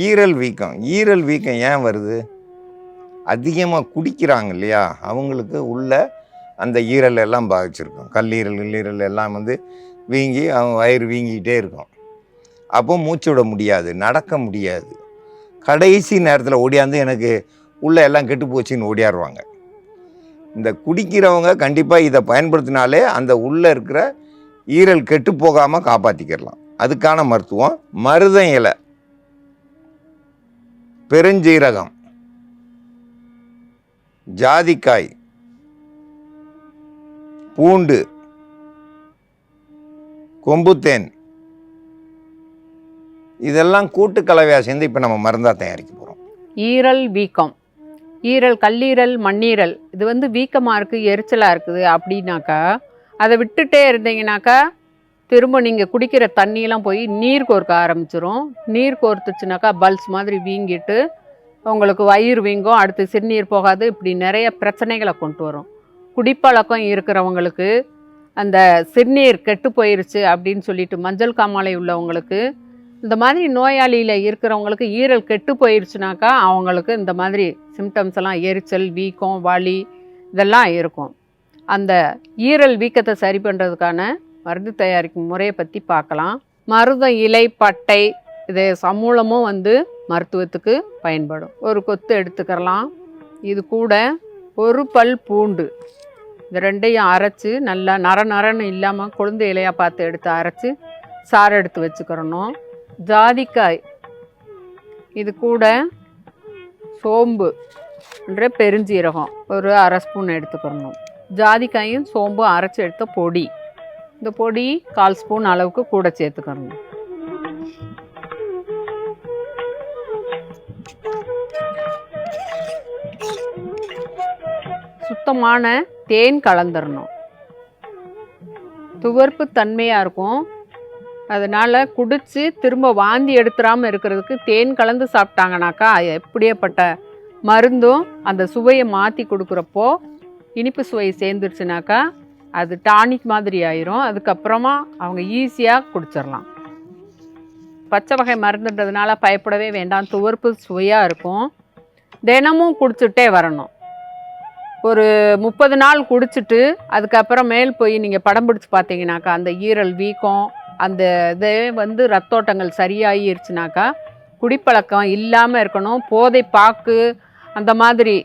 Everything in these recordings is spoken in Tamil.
ஈரல் வீக்கம். ஈரல் வீக்கம் ஏன் வருது? அதிகமாக குடிக்கிறாங்க இல்லையா அவங்களுக்கு உள்ள அந்த ஈரல் எல்லாம் பாதிச்சிருக்கும். கல்லீரல் இல்லீரல் எல்லாம் வந்து வீங்கி அவங்க வயிறு வீங்கிக்கிட்டே இருக்கும். அப்போ மூச்சு விட முடியாது நடக்க முடியாது. கடைசி நேரத்தில் ஓடியாந்து எனக்கு உள்ளே எல்லாம் கெட்டு போச்சுன்னு ஓடியாடுவாங்க இந்த குடிக்கிறவங்க கண்டிப்பாக இதை பயன்படுத்தினாலே அந்த உள்ளே இருக்கிற ஈரல் கெட்டு போகாமல் காப்பாற்றிக்கிடலாம் அதுக்கான மருத்துவம் மருதம் இலை. பெருஞ்சீரகம். ஜாதிக்காய். பூண்டு. கொம்புத்தேன். இதெல்லாம் கூட்டு கலவையாக சேர்ந்து இப்போ நம்ம மருந்தாக தயாரிக்க போகிறோம் ஈரல் வீக்கம். ஈரல் கல்லீரல் மண்ணீரல். இது வந்து வீக்கமாக இருக்குது எரிச்சலாக இருக்குது அப்படின்னாக்கா அதை விட்டுட்டே இருந்தீங்கனாக்கா திரும்ப நீங்கள் குடிக்கிற தண்ணியெலாம் போய் நீர் கோர்க்க ஆரம்பிச்சிரும். நீர் கோர்த்துச்சுனாக்கா பல்ஸ் மாதிரி வீங்கிட்டு உங்களுக்கு வயிறு வீங்கும் அடுத்து சிறுநீர் போகாது. இப்படி நிறைய பிரச்சனைகளை கொண்டு வரும். குடிப்பழக்கம் இருக்கிறவங்களுக்கு அந்த சிறுநீர் கெட்டு போயிருச்சு அப்படின்னு சொல்லிட்டு மஞ்சள் காமாலை உள்ளவங்களுக்கு இந்த மாதிரி நோயாளியில் இருக்கிறவங்களுக்கு ஈரல் கெட்டு போயிருச்சுனாக்கா அவங்களுக்கு இந்த மாதிரி சிம்டம்ஸ் எல்லாம் எரிச்சல் வீக்கம் வலி இதெல்லாம் இருக்கும். அந்த ஈரல் வீக்கத்தை சரி பண்ணுறதுக்கான மருந்து தயாரிக்கும் முறையை பற்றி பார்க்கலாம். மருதம் இலை பட்டை இது சமூலமும் வந்து மருத்துவத்துக்கு பயன்படும். ஒரு கொத்து எடுத்துக்கிறலாம் இது கூட ஒரு பல் பூண்டு. இந்த ரெண்டையும் அரைச்சி நல்லா நர நரன்னு இல்லாமல் கொழுந்து இலையாக பார்த்து எடுத்து அரைச்சி சாறு எடுத்து வச்சுக்கிறணும். ஜாதிக்காய். இது கூட சோம்பு என்ற பெருஞ்சீரகம். ஒரு அரை ஸ்பூன் எடுத்துக்கிறணும். ஜாதிக்காயும் சோம்பும் அரைச்சி எடுத்த பொடி. இந்த பொடி கால் ஸ்பூன் அளவுக்கு கூட சேர்த்துக்கிறணும் சுத்தமான தேன் கலந்துடணும் துவர்ப்பு தன்மையாக இருக்கும். அதனால் குடித்து திரும்ப வாந்தி எடுத்துடாமல் இருக்கிறதுக்கு தேன் கலந்து சாப்பிட்டாங்கனாக்கா எப்படியேப்பட்ட மருந்தும் அந்த சுவையை மாற்றி கொடுக்குறப்போ இனிப்பு சுவை சேர்ந்துருச்சுனாக்கா அது டானிக் மாதிரி ஆயிரும். அதுக்கப்புறமா அவங்க ஈஸியாக குடிச்சிடலாம் பச்சை வகை மருந்துன்றதுனால பயப்படவே வேண்டாம். துவர்ப்பு சுவையாக இருக்கும். தினமும் குடிச்சிட்டே வரணும். ஒரு முப்பது நாள் குடிச்சிட்டு அதுக்கப்புறம் மேல் போய் நீங்கள் படம் பிடிச்சி பார்த்தீங்கன்னாக்கா அந்த ஈரல் வீக்கம் அந்த இதே வந்து ரத்தோட்டங்கள் சரியாகிருச்சுனாக்கா குடிப்பழக்கம் இல்லாமல் இருக்கணும். போதை பாக்கு அந்த மாதிரி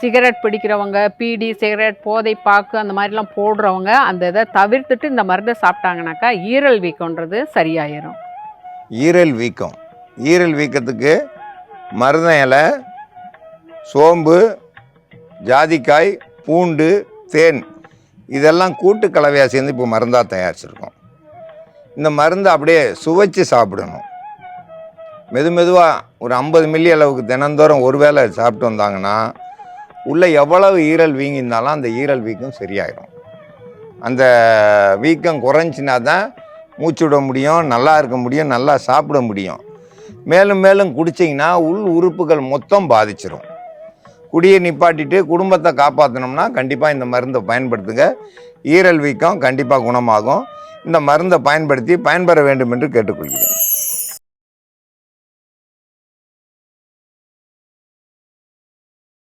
சிகரெட் பிடிக்கிறவங்க பீடி சிகரெட் போதை பாக்கு அந்த மாதிரிலாம் போடுறவங்க அந்த இதை தவிர்த்துட்டு இந்த மருந்தை சாப்பிட்டாங்கனாக்கா ஈரல் வீக்கம்ன்றது சரியாயிரும். ஈரல் வீக்கம். ஈரல் வீக்கத்துக்கு மருந்த இலை சோம்பு ஜாதிக்காய் பூண்டு தேன் இதெல்லாம் கூட்டு கலவையாக சேர்ந்து இப்போ மருந்தாக தயாரிச்சிருக்கோம். இந்த மருந்தை அப்படியே சுவைச்சு சாப்பிடணும். மெது மெதுவாக ஒரு ஐம்பது மில்லி அளவுக்கு தினந்தோறும் ஒரு வேளை சாப்பிட்டு வந்தாங்கன்னா உள்ளே எவ்வளவு ஈரல் வீங்கியிருந்தாலும் அந்த ஈரல் வீக்கம் சரியாயிடும் அந்த வீக்கம் குறைஞ்சினா தான் மூச்சு விட முடியும் நல்லா இருக்க முடியும் நல்லா சாப்பிட முடியும். மேலும் மேலும் குடிச்சிங்கன்னா உள் உறுப்புகள் மொத்தம் பாதிச்சிடும் குடியை நிப்பாட்டிட்டு குடும்பத்தை காப்பாற்றணும்னா கண்டிப்பாக இந்த மருந்தை பயன்படுத்துங்க. ஈரல் வீக்கம் கண்டிப்பாக குணமாகும். இந்த மருந்தை பயன்படுத்தி பயன்பெற வேண்டும் என்று கேட்டுக்கொள்கிறேன்.